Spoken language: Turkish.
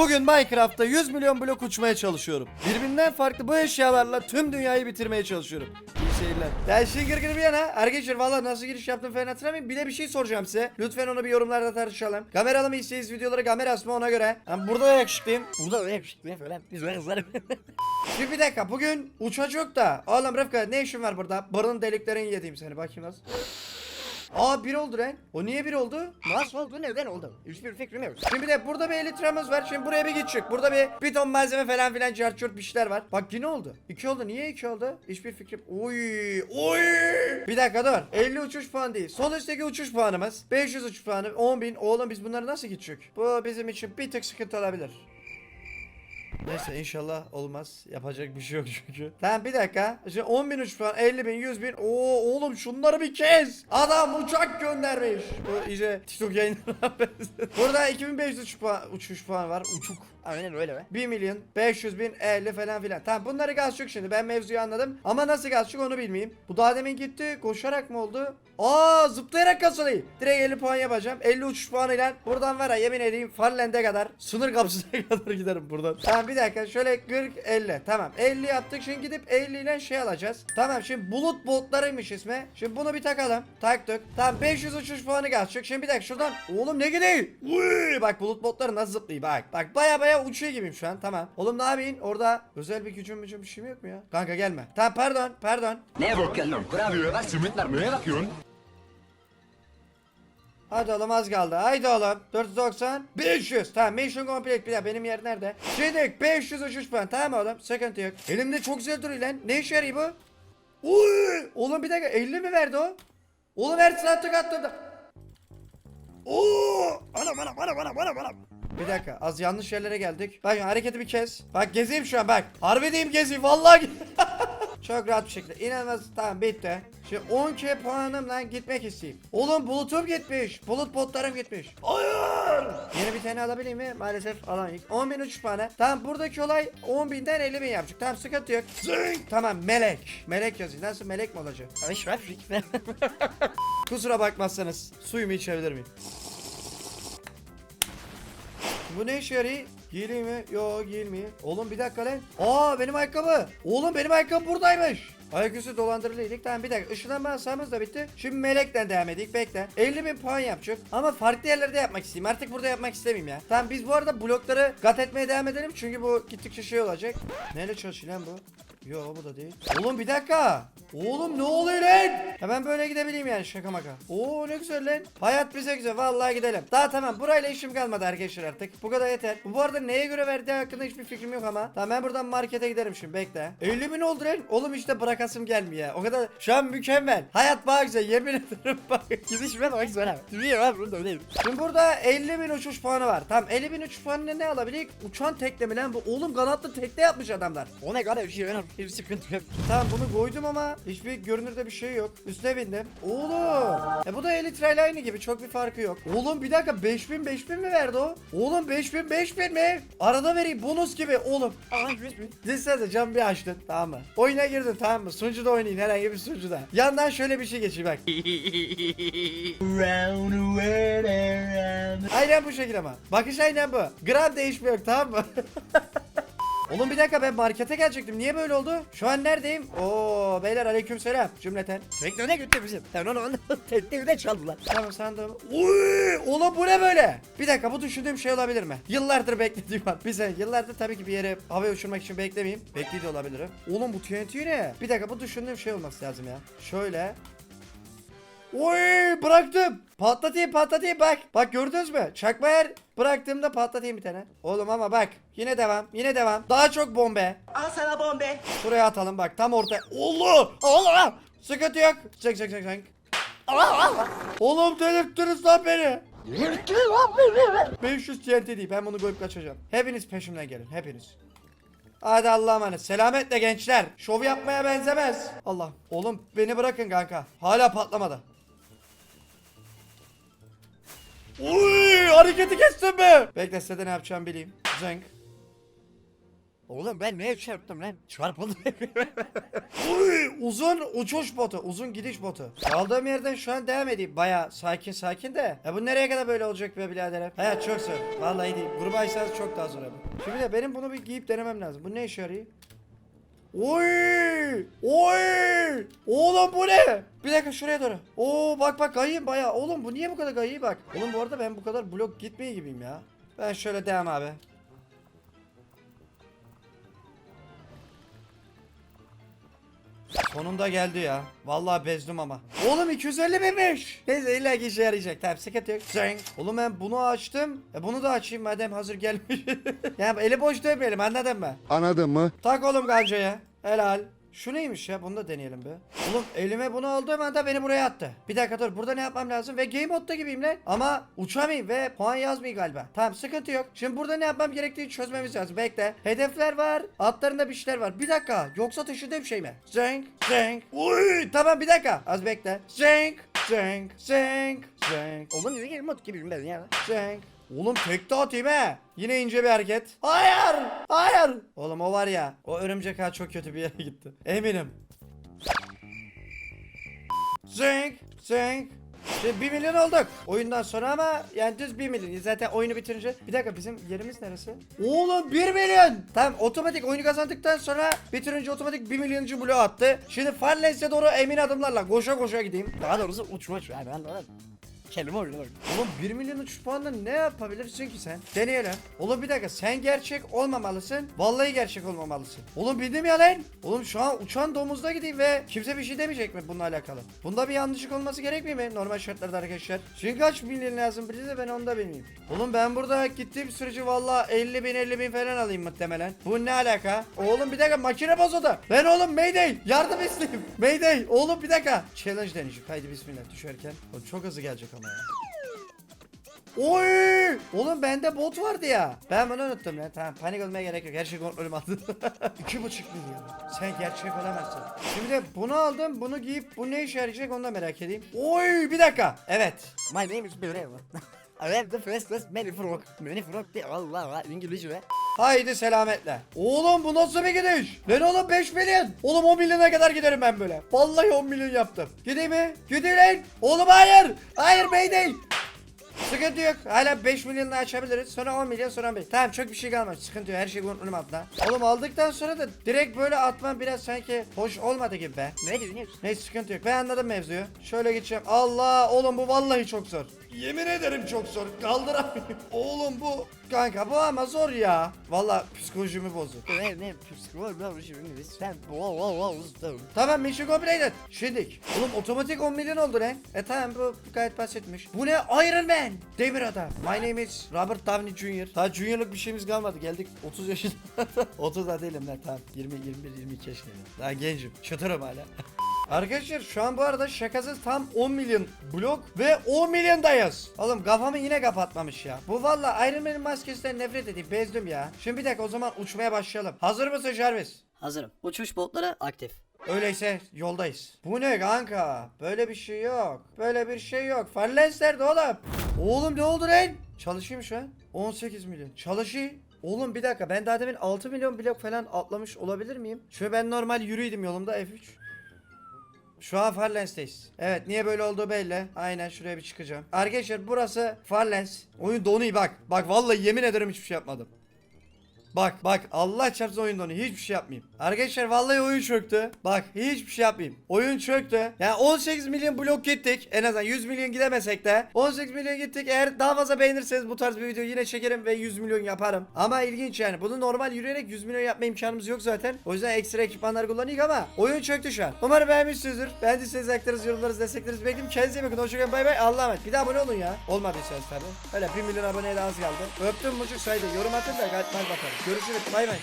Bugün Minecraft'ta 100 milyon blok uçmaya çalışıyorum. Birbirinden farklı bu eşyalarla tüm dünyayı bitirmeye çalışıyorum. İyi seyirler. Ya işin gırgırı bir yana arkadaşlar valla nasıl giriş yaptım falan hatırlamayın. Bir de bir şey soracağım size. Lütfen onu bir yorumlarda tartışalım. Kameralı mı isteyiz videoları kamerası mı ona göre. Ben burada da yakışıklıyım. Burada da yakışıklı falan. Biz böyle kızlarım. Şimdi bir dakika bugün uçacak da. Oğlum Rıfkı ne işin var burada? Burun deliklerini yediğim seni bakayım nasıl. Aa bir oldu lan. O niye bir oldu? Nasıl oldu neden oldu? Hiçbir fikrim yok. Şimdi de burada bir elitramız var. Şimdi buraya bir gidecek. Burada bir bir ton malzeme falan filan çarçurt bir şeyler var. Bak yine oldu. İki oldu. Niye iki oldu? Hiçbir fikrim. Oy. Oy. Bir dakika dur. 50 uçuş puan değil. Sol üstteki uçuş puanımız. 500 uçuş puanı. 10 bin. Oğlum biz bunları nasıl gidecek? Bu bizim için bir tık sıkıntı olabilir. Neyse inşallah olmaz. Yapacak bir şey yok çünkü. Tamam bir dakika. Şimdi 10 bin uçuş puan, 50 bin, 100 bin. Oo oğlum şunları bir kez. Adam uçak göndermiş. Bu iyice TikTok yayınlarına benziyor. Burada 2500 uçuş puan, uçuş puan var. Uçuk. Aynen öyle be. 1 milyon 500 bin 50 falan filan. Tamam bunları gaz çık şimdi ben mevzuyu anladım. Ama nasıl gaz çık onu bilmeyeyim. Bu daha demin gitti koşarak mı oldu? Aa zıplayarak kasılayım. Direkt 50 puan yapacağım. 50 uçuş puanıyla buradan var ya yemin edeyim Farland'e kadar sınır kapısına kadar giderim buradan. Tamam bir dakika şöyle 40 50 tamam 50 yaptık şimdi gidip 50 ile şey alacağız. Tamam şimdi bulut botlarıymış ismi. Şimdi bunu bir takalım. Taktık. Tamam 500 uçuş puanı çık. Şimdi bir dakika şuradan oğlum ne gidiyor? Uy, bak bulut botları nasıl zıplıyor bak. Bak baya baya uçuyor gibiyim şu an tamam. Oğlum ne yapayım orada özel bir gücüm mücüm bir şey mi yok mu ya? Kanka gelme. Tamam pardon pardon. Ne bakıyorsun? Kurabiye bakıyorsun? Hadi oğlum az kaldı. Haydi oğlum. 490. 500. Tamam mission complete. Bir daha benim yer nerede? Şimdi 500 uçuş puan. Tamam oğlum. Sıkıntı yok. Elimde çok güzel duruyor lan. Ne işe yarıyor bu? Uy! Oğlum bir dakika 50 mi verdi o? Oğlum her saatlik attırdı. Oo! Anam anam anam anam anam anam. Bir dakika az yanlış yerlere geldik. Bak hareketi bir kes. Bak gezeyim şu an bak. Harbi diyeyim gezeyim vallahi. Çok rahat bir şekilde. İnanılmaz tamam bitti. Şimdi 10k puanımla gitmek isteyeyim. Oğlum bulutum gitmiş. Bulut botlarım gitmiş. Hayır. Yeni bir tane alabilir mi? Maalesef alamayız. 10 bin uçuş puanı. Tamam buradaki olay 10 binden 50 bin yapacak. Tamam sıkıntı yok. Zing. Tamam melek. Melek yazıyor. Nasıl melek mi olacak? Kusura bakmazsanız suyumu içebilir miyim? Bu ne işe yarıyor? Giyileyim mi? Yo giyilmeyeyim. Oğlum bir dakika lan. Aa benim ayakkabı. Oğlum benim ayakkabı buradaymış. Ayaküstü dolandırılıydık. Tamam bir dakika. Işınlanma hasamız da bitti. Şimdi melekten devam edik. Bekle. 50 bin puan yapacak. Ama farklı yerlerde yapmak isteyeyim. Artık burada yapmak istemeyeyim ya. Tamam biz bu arada blokları kat etmeye devam edelim. Çünkü bu gittikçe şey olacak. Neyle çalışıyor lan bu? Yo bu da değil. Oğlum bir dakika. Oğlum ne oluyor lan? Hemen böyle gidebileyim yani şaka maka. Oo ne güzel lan. Hayat bize güzel. Vallahi gidelim. Daha tamam. Burayla işim kalmadı arkadaşlar artık. Bu kadar yeter. Bu, arada neye göre verdiği hakkında hiçbir fikrim yok ama. Tamam ben buradan markete giderim şimdi. Bekle. 50 bin oldu lan. Oğlum işte bırakasım gelmiyor ya. O kadar. Şu an mükemmel. Hayat bana güzel. Yemin ederim bak. Gidişime bak güzel abi. Duruyor abi burada öyleyim. Şimdi burada 50 bin uçuş puanı var. Tamam 50 bin uçuş puanıyla ne alabilir? Uçan tekne mi lan bu? Oğlum kanatlı tekne yapmış adamlar. O ne kadar bir şey önemli. Bir sıkıntı yok. Tamam bunu koydum ama hiçbir görünürde bir şey yok. Üstüne bindim. Oğlum. E bu da Elytra ile aynı gibi çok bir farkı yok. Oğlum bir dakika 5000 5000 mi verdi o? Oğlum 5000 5000 mi? Arada vereyim bonus gibi oğlum. Listede cam bir açtın tamam mı? Oyuna girdin tamam mı? Sunucuda oynayın herhangi bir sunucuda. Yandan şöyle bir şey geçeyim bak. Aynen bu şekilde ama. Bakış aynen bu. Gram değişmiyor tamam mı? Oğlum bir dakika ben markete gelecektim. Niye böyle oldu? Şu an neredeyim? Oo beyler aleykümselam cümleten. Bekle ne götü bizim. Sen onu tekne çaldılar. Tamam sandım. Uy, oğlum bu ne böyle? Bir dakika bu düşündüğüm şey olabilir mi? Yıllardır beklediğim an. Bir saniye yıllardır tabii ki bir yere havaya uçurmak için beklemeyeyim. Bekliyor da olabilirim. Oğlum bu TNT ne? Bir dakika bu düşündüğüm şey olması lazım ya. Şöyle. Oy bıraktım. Patlatayım patlatayım bak. Bak gördünüz mü? Çakma yer bıraktığımda patlatayım bir tane. Oğlum ama bak. Yine devam. Yine devam. Daha çok bombe. Al sana bombe. Şuraya atalım bak. Tam orta. Allah! Allah! Sıkıntı yok. Çık çık çık çık. Oğlum delirttiniz lan beni. 500 TNT değil. Ben bunu koyup kaçacağım. Hepiniz peşimden gelin. Hepiniz. Hadi Allah'a emanet. Selametle gençler. Şov yapmaya benzemez. Allah. Oğlum beni bırakın kanka. Hala patlamadı. Uy, hareketi kestin mi? Bekle size de ne yapacağımı bileyim. Zınk. Oğlum ben neye çarptım lan? Çarpıldım. Uy, uzun uçuş botu, uzun gidiş botu. Kaldığım yerden şu an devam edeyim. Baya sakin sakin de. Ya bu nereye kadar böyle olacak be birader? Hayat çok zor. Vallahi değil. Grubaysanız çok daha zor abi. Şimdi de benim bunu bir giyip denemem lazım. Bu ne işe yarıyor? Oy! Oy! Oğlum bu ne? Bir dakika şuraya doğru. Oo bak bak kayayım baya. Oğlum bu niye bu kadar kayıyor bak. Oğlum bu arada ben bu kadar blok gitmeye gibiyim ya. Ben şöyle devam abi. Sonunda geldi ya. Vallahi bezdim ama. Oğlum 250 binmiş. Neyse illa ki işe yarayacak. Tamam sıkıntı yok. Zeng. Oğlum ben bunu açtım. E bunu da açayım madem hazır gelmiş. ya eli boş dönmeyelim anladın mı? Anladın mı? Tak oğlum gancaya. Helal. Şu neymiş ya? Bunu da deneyelim be. Oğlum elime bunu aldığım anda beni buraya attı. Bir dakika dur. Burada ne yapmam lazım? Ve game modda gibiyim lan. Ama uçamayayım ve puan yazmayayım galiba. Tamam sıkıntı yok. Şimdi burada ne yapmam gerektiğini çözmemiz lazım. Bekle. Hedefler var. Altlarında bir şeyler var. Bir dakika. Yoksa taşıdığım şey mi? Zenk. Zenk. Uy. Tamam bir dakika. Az bekle. Zenk. Zenk. Zenk. Zenk. Oğlum niye gelin mod gibiyim ben ya. Cenk. Oğlum tekte atayım he. Yine ince bir hareket. Hayır. Hayır. Oğlum o var ya. O örümcek ağ çok kötü bir yere gitti. Eminim. Cenk. Cenk. Şimdi 1 milyon olduk oyundan sonra ama yani düz 1 milyon. Zaten oyunu bitirince. Bir dakika bizim yerimiz neresi? Oğlum 1 milyon. Tamam otomatik oyunu kazandıktan sonra bitirince otomatik 1 milyoncu bloğu attı. Şimdi Farlens'e doğru emin adımlarla koşa koşa gideyim. Daha doğrusu uçma şu. Yani ben de kelime oynuyorum. Oğlum 1 milyon uçuş puanla ne yapabilirsin ki sen? Deneyelim. Oğlum bir dakika sen gerçek olmamalısın. Vallahi gerçek olmamalısın. Oğlum bildim ya lan. Oğlum şu an uçan domuzda gideyim ve kimse bir şey demeyecek mi bununla alakalı? Bunda bir yanlışlık olması gerekmiyor mi normal şartlarda arkadaşlar? Şimdi kaç milyon lazım bize ben onu da bilmeyeyim. Oğlum ben burada gittiğim sürece valla 50 bin 50 bin falan alayım muhtemelen. Bu ne alaka? Oğlum bir dakika makine bozuldu. Ben oğlum Mayday yardım isteyeyim. Mayday oğlum bir dakika. Challenge deneyeceğim. Haydi bismillah düşerken. Oğlum çok hızlı gelecek ama ya. Oy! Oğlum bende bot vardı ya. Ben bunu unuttum ya. Tamam panik olmaya gerek yok. Her şey kontrolüm altında. İki buçuk milyon. Sen gerçek olamazsın. Şimdi de bunu aldım. Bunu giyip bu ne işe yarayacak onu da merak edeyim. Oy bir dakika. Evet. My name is Bure. I have the first class many frog. Many frog Allah Allah İngilizce. Haydi selametle. Oğlum bu nasıl bir gidiş? Ben oğlum 5 milyon. Oğlum 10 milyona kadar giderim ben böyle. Vallahi 10 milyon yaptım. Gideyim mi? Gideyim lan. Oğlum hayır. Hayır değil. Sıkıntı yok. Hala 5 milyonla açabiliriz. Sonra 10 milyon sonra 5. Tamam çok bir şey kalmadı. Sıkıntı yok. Her şey kontrolüm altında. Oğlum aldıktan sonra da direkt böyle atmam biraz sanki hoş olmadı gibi be. Ne dinliyorsun? Neyse sıkıntı yok. Ben anladım mevzuyu. Şöyle geçeceğim. Allah oğlum bu vallahi çok zor. Yemin ederim çok zor. Kaldıramıyorum. oğlum bu kanka bu ama zor ya. Vallahi psikolojimi bozdu. Ne ne psikolog ne olmuş İngiliz. Sen wow. Tamam mission completed. Şimdi. Oğlum otomatik 10 milyon oldu lan. E tamam bu gayet basitmiş. Bu ne? Iron Man. Demir adam. My name is Robert Downey Jr. Daha juniorlık bir şeyimiz kalmadı. Geldik 30 yaşında. 30 da değilim lan tamam. 20, 21, 22 yaşındayım. Daha gencim. Çıtırım hala. Arkadaşlar şu an bu arada şakasız tam 10 milyon blok ve 10 milyondayız. Oğlum kafamı yine kapatmamış ya. Bu valla Iron Man'in maskesinden nefret edeyim bezdim ya. Şimdi bir dakika o zaman uçmaya başlayalım. Hazır mısın Jarvis? Hazırım. Uçuş botları aktif. Öyleyse yoldayız. Bu ne kanka? Böyle bir şey yok. Böyle bir şey yok. Farlens nerede oğlum? Oğlum ne oldu lan? Çalışayım şu an. 18 milyon. Çalışayım. Oğlum bir dakika ben daha demin 6 milyon blok falan atlamış olabilir miyim? Şöyle ben normal yürüydüm yolumda F3. Şu an Farlens'teyiz. Evet niye böyle olduğu belli. Aynen şuraya bir çıkacağım. Arkadaşlar burası Farlens. Oyun donuyor bak. Bak vallahi yemin ederim hiçbir şey yapmadım. Bak bak Allah çarpsın oyun donuyor. Hiçbir şey yapmayayım. Arkadaşlar vallahi oyun çöktü. Bak hiçbir şey yapmayayım. Oyun çöktü. Yani 18 milyon blok gittik. En azından 100 milyon gidemesek de 18 milyon gittik. Eğer daha fazla beğenirseniz bu tarz bir video yine çekerim ve 100 milyon yaparım. Ama ilginç yani. Bunu normal yürüyerek 100 milyon yapma imkanımız yok zaten. O yüzden ekstra ekipmanlar kullanıyık ama oyun çöktü şu an. Umarım beğenmişsinizdir. Beğendiyseniz like'larınızı, yorumlarınızı, desteklerinizi bekliyorum. Kendinize iyi bakın. Hoşçakalın. Bay bay. Allah'a emanet. Bir daha abone olun ya. Olmadıysanız tabii. Öyle 1 milyon aboneye de az kaldı. Öptüm buçuk saydı. Yorum atın da gayet bakalım. Görüşürüz. Bay bay.